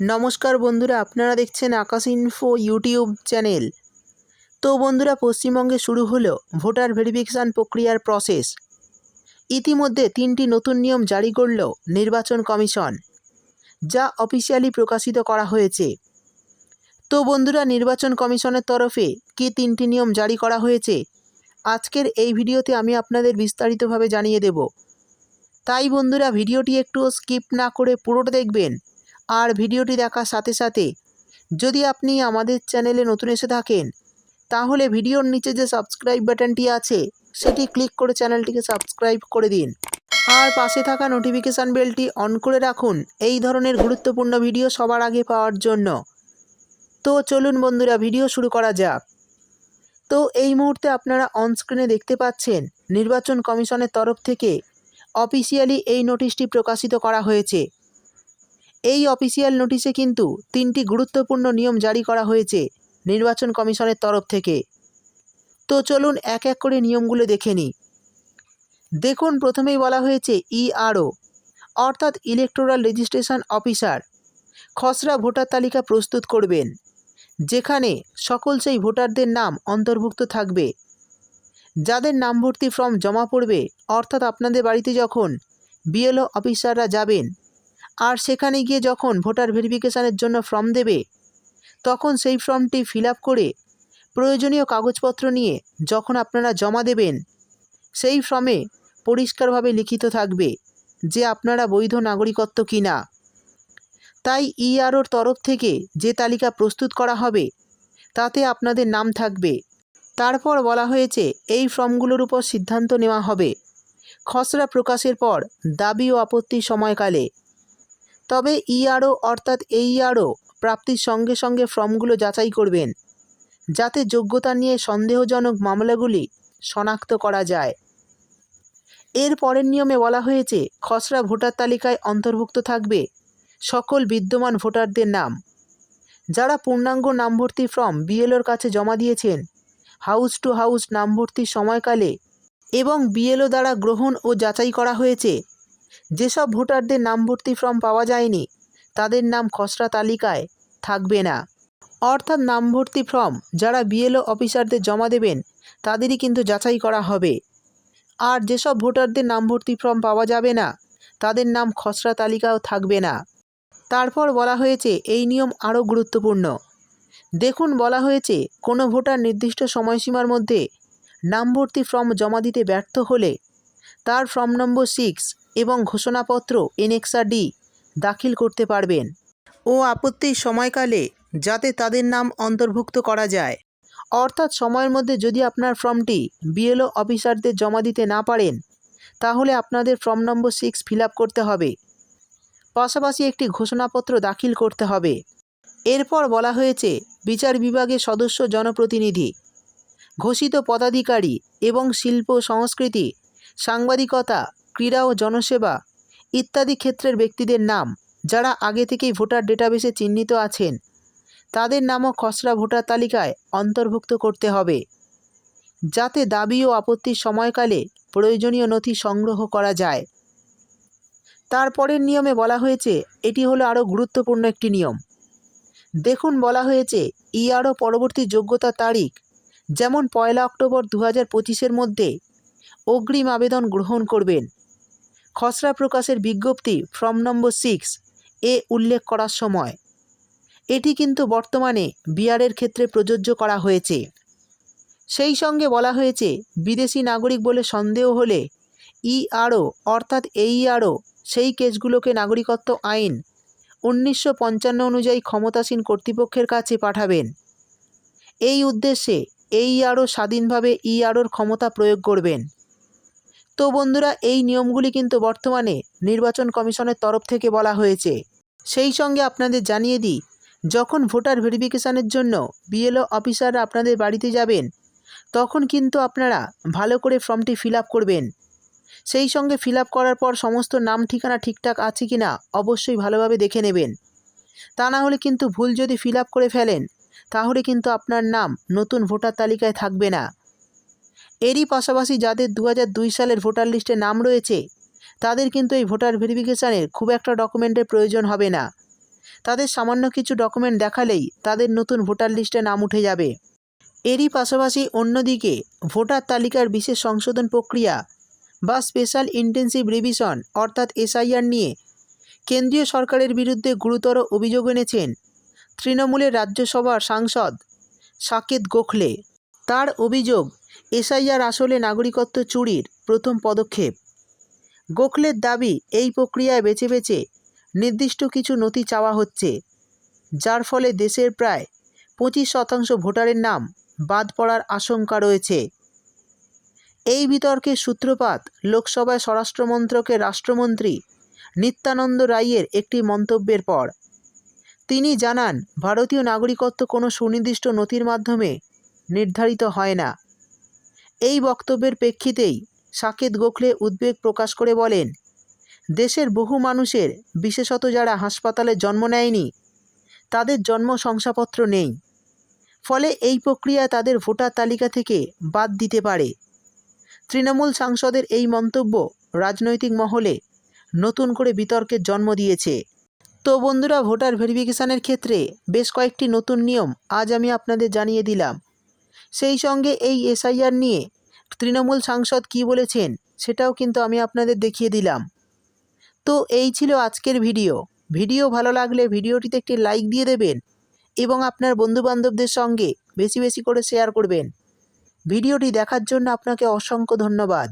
নমস্কার বন্ধুরা, আপনারা দেখছেন আকাশ ইনফো ইউটিউব চ্যানেল তো বন্ধুরা, পশ্চিমবঙ্গে শুরু হলো ভোটার ভেরিফিকেশান প্রক্রিয়ার প্রসেস ইতিমধ্যে তিনটি নতুন নিয়ম জারি করল নির্বাচন কমিশন, যা অফিসিয়ালি প্রকাশিত করা হয়েছে। তো বন্ধুরা, নির্বাচন কমিশনের তরফে কী তিনটি নিয়ম জারি করা হয়েছে? আজকের এই ভিডিওতে আমি আপনাদের বিস্তারিতভাবে জানিয়ে দেব। তাই বন্ধুরা, ভিডিওটি একটু স্কিপ না করে পুরোটা দেখবেন। আর ভিডিওটি দেখার সাথে সাথে যদি আপনি আমাদের চ্যানেলে নতুন এসে থাকেন, তাহলে ভিডিওর নিচে যে সাবস্ক্রাইব বাটনটি আছে, সেটি ক্লিক করে চ্যানেলটিকে সাবস্ক্রাইব করে দিন। আর পাশে থাকা নোটিফিকেশান বেলটি অন করে রাখুন, এই ধরনের গুরুত্বপূর্ণ ভিডিও সবার আগে পাওয়ার জন্য। তো চলুন বন্ধুরা, ভিডিও শুরু করা যাক। তো এই মুহূর্তে আপনারা অনস্ক্রিনে দেখতে পাচ্ছেন, নির্বাচন কমিশনের তরফ থেকে অফিসিয়ালি এই নোটিশটি প্রকাশিত করা হয়েছে। এই অফিসিয়াল নোটিশে কিন্তু তিনটি গুরুত্বপূর্ণ নিয়ম জারি করা হয়েছে নির্বাচন কমিশনের তরফ থেকে। তো চলুন এক এক করে নিয়মগুলো দেখে নিই। দেখুন, প্রথমেই বলা হয়েছে ইআরও অর্থাৎ ইলেকটোরাল রেজিস্ট্রেশন অফিসার খসড়া ভোটার তালিকা প্রস্তুত করবেন, যেখানে সকল সেই ভোটারদের নাম অন্তর্ভুক্ত থাকবে। যাদের নাম ভর্তি ফর্ম জমা পড়বে, অর্থাৎ আপনাদের বাড়িতে যখন বিএলও অফিসাররা যাবেন আর সেখানে গিয়ে যখন ভোটার ভেরিফিকেশানের জন্য ফর্ম দেবে, তখন সেই ফর্মটি ফিল করে প্রয়োজনীয় কাগজপত্র নিয়ে যখন আপনারা জমা দেবেন, সেই ফর্মে পরিষ্কারভাবে লিখিত থাকবে যে আপনারা বৈধ নাগরিকত্ব কি না। তাই ইআরওর তরফ থেকে যে তালিকা প্রস্তুত করা হবে, তাতে আপনাদের নাম থাকবে। তারপর বলা হয়েছে এই ফর্মগুলোর উপর সিদ্ধান্ত নেওয়া হবে। খসড়া প্রকাশের পর দাবি ও আপত্তি সময়কালে তবে ইআরও অর্থাৎ এইআরও প্রাপ্তির সঙ্গে সঙ্গে ফর্মগুলো যাচাই করবেন, যাতে যোগ্যতা নিয়ে সন্দেহজনক মামলাগুলি শনাক্ত করা যায়। এর পরের নিয়মে বলা হয়েছে, খসড়া ভোটার তালিকায় অন্তর্ভুক্ত থাকবে সকল বিদ্যমান ভোটারদের নাম। যারা পূর্ণাঙ্গ নামভর্তি ফর্ম বিএলওর কাছে জমা দিয়েছেন, হাউস টু হাউস নামভর্তির সময়কালে এবং বিএলও দ্বারা গ্রহণ ও যাচাই করা হয়েছে যেসব ভোটারদের নাম ভর্তি ফর্ম পাওয়া যায়নি, তাদের নাম খসড়া তালিকায় থাকবে না। অর্থাৎ নাম ভর্তি ফর্ম যারা বিএলও অফিসারদের জমা দেবেন, তাদেরই কিন্তু যাচাই করা হবে। আর যেসব ভোটারদের নাম ভর্তি ফর্ম পাওয়া যাবে না, তাদের নাম খসড়া তালিকাও থাকবে না। তারপর বলা হয়েছে এই নিয়ম আরও গুরুত্বপূর্ণ। দেখুন, বলা হয়েছে কোনো ভোটার নির্দিষ্ট সময়সীমার মধ্যে নাম ভর্তি ফর্ম জমা দিতে ব্যর্থ হলে তার ফর্ম নম্বর সিক্স এবং ঘোষণাপত্র এনএক্সা ডি দাখিল করতে পারবেন। ও আপত্তির সময়কালে যাতে তাদের নাম অন্তর্ভুক্ত করা যায়। অর্থাৎ সময়ের মধ্যে যদি আপনার ফর্মটি বিএলও অফিসারদের জমা দিতে না পারেন, তাহলে আপনাদের ফর্ম নম্বর সিক্স ফিল করতে হবে। পাশাপাশি একটি ঘোষণাপত্র দাখিল করতে হবে। এরপর বলা হয়েছে, বিচার বিভাগের সদস্য জনপ্রতিনিধি, ঘোষিত পদাধিকারী এবং শিল্প সংস্কৃতি, সাংবাদিকতা ক্রীড়া ও জনসেবা ইত্যাদি ক্ষেত্রের ব্যক্তিদের নাম যারা আগে থেকেই ভোটার ডেটাবেসে চিহ্নিত আছেন, তাদের নামও খসড়া ভোটার তালিকায় অন্তর্ভুক্ত করতে হবে। যাতে দাবি ও আপত্তির সময়কালে প্রয়োজনীয় নথি সংগ্রহ করা যায়। তারপরের নিয়মে বলা হয়েছে, এটি হলো আরও গুরুত্বপূর্ণ একটি নিয়ম। দেখুন, বলা হয়েছে ইআরও পরবর্তী যোগ্যতা তারিখ, যেমন পয়লা অক্টোবর দু হাজার পঁচিশের মধ্যে অগ্রিম আবেদন গ্রহণ করবেন। খসড়া প্রকাশের বিজ্ঞপ্তি ফর্ম নম্বর সিক্স এ উল্লেখ করার সময়। এটি কিন্তু বর্তমানে বিয়ারের ক্ষেত্রে প্রযোজ্য করা হয়েছে। সেই সঙ্গে বলা হয়েছে, বিদেশি নাগরিক বলে সন্দেহ হলে ইআরও অর্থাৎ এইআরও সেই কেসগুলোকে নাগরিকত্ব আইন উনিশশো পঞ্চান্ন অনুযায়ী ক্ষমতাসীন কর্তৃপক্ষের কাছে পাঠাবেন। এই উদ্দেশ্যে এইআরও স্বাধীনভাবে ইআরওর ক্ষমতা প্রয়োগ করবেন। তো বন্ধুরা, এই নিয়মগুলি কিন্তু বর্তমানে নির্বাচন কমিশনের তরফ থেকে বলা হয়েছে। সেই সঙ্গে আপনাদের জানিয়ে দিই, যখন ভোটার ভেরিফিকেশানের জন্য বিএলও অফিসাররা আপনাদের বাড়িতে যাবেন, তখন কিন্তু আপনারা ভালো করে ফর্মটি ফিল করবেন। সেই সঙ্গে ফিল করার পর সমস্ত নাম ঠিকানা ঠিকঠাক আছে কি না অবশ্যই ভালোভাবে দেখে নেবেন। তা না হলে কিন্তু ভুল যদি ফিল করে ফেলেন, তাহলে কিন্তু আপনার নাম নতুন ভোটার তালিকায় থাকবে না। এরই পাশাপাশি যাদের দু সালের ভোটার লিস্টে নাম রয়েছে, তাদের কিন্তু এই ভোটার ভেরিফিকেশানের খুব একটা ডকুমেন্টের প্রয়োজন হবে না। তাদের সামান্য কিছু ডকুমেন্ট দেখালেই তাদের নতুন ভোটার লিস্টে নাম উঠে যাবে। এরই পাশাপাশি অন্যদিকে ভোটার তালিকার বিশেষ সংশোধন প্রক্রিয়া বা স্পেশাল ইন্টেন্সিভ রিভিশন অর্থাৎ এসআইআর নিয়ে কেন্দ্রীয় সরকারের বিরুদ্ধে গুরুতর অভিযোগ এনেছেন তৃণমূলের রাজ্যসভার সাংসদ সাকেত গোখলে। তার অভিযোগ এসআইআর আসলে নাগরিকত্ব চুরির প্রথম পদক্ষেপ। গোখলের দাবি এই প্রক্রিয়ায় বেছে বেছে নির্দিষ্ট কিছু নথি চাওয়া হচ্ছে, যার ফলে দেশের প্রায় পঁচিশ শতাংশ ভোটারের নাম বাদ পড়ার আশঙ্কা রয়েছে। এই বিতর্কের সূত্রপাত লোকসভায় স্বরাষ্ট্রমন্ত্রকের রাষ্ট্রমন্ত্রী নিত্যানন্দ রায়ের একটি মন্তব্যের পর। তিনি জানান, ভারতীয় নাগরিকত্ব কোনো সুনির্দিষ্ট নথির মাধ্যমে নির্ধারিত হয় না। এই বক্তব্যের প্রেক্ষিতেই সাকেত গোখলে উদ্বেগ প্রকাশ করে বলেন, দেশের বহু মানুষের, বিশেষত যারা হাসপাতালে জন্ম নেয়নি, তাদের জন্ম শংসাপত্র নেই। ফলে এই প্রক্রিয়া তাদের ভোটার তালিকা থেকে বাদ দিতে পারে। তৃণমূল সাংসদের এই মন্তব্য রাজনৈতিক মহলে নতুন করে বিতর্কের জন্ম দিয়েছে। তো বন্ধুরা, ভোটার ভেরিফিকেশানের ক্ষেত্রে বেশ কয়েকটি নতুন নিয়ম আজ আমি আপনাদের জানিয়ে দিলাম। সেই সঙ্গে এই এসআইআর নিয়ে তৃণমূল সাংসদ কি বলেছেন সেটাও কিন্তু আমি আপনাদের দেখিয়ে দিলাম। তো এই ছিল আজকের ভিডিও। ভিডিও ভালো লাগলে ভিডিওটিতে একটি লাইক দিয়ে দেবেন এবং আপনার বন্ধুবান্ধবদের সঙ্গে বেশি বেশি করে শেয়ার করবেন। ভিডিওটি দেখার জন্য আপনাকে অসংখ্য ধন্যবাদ।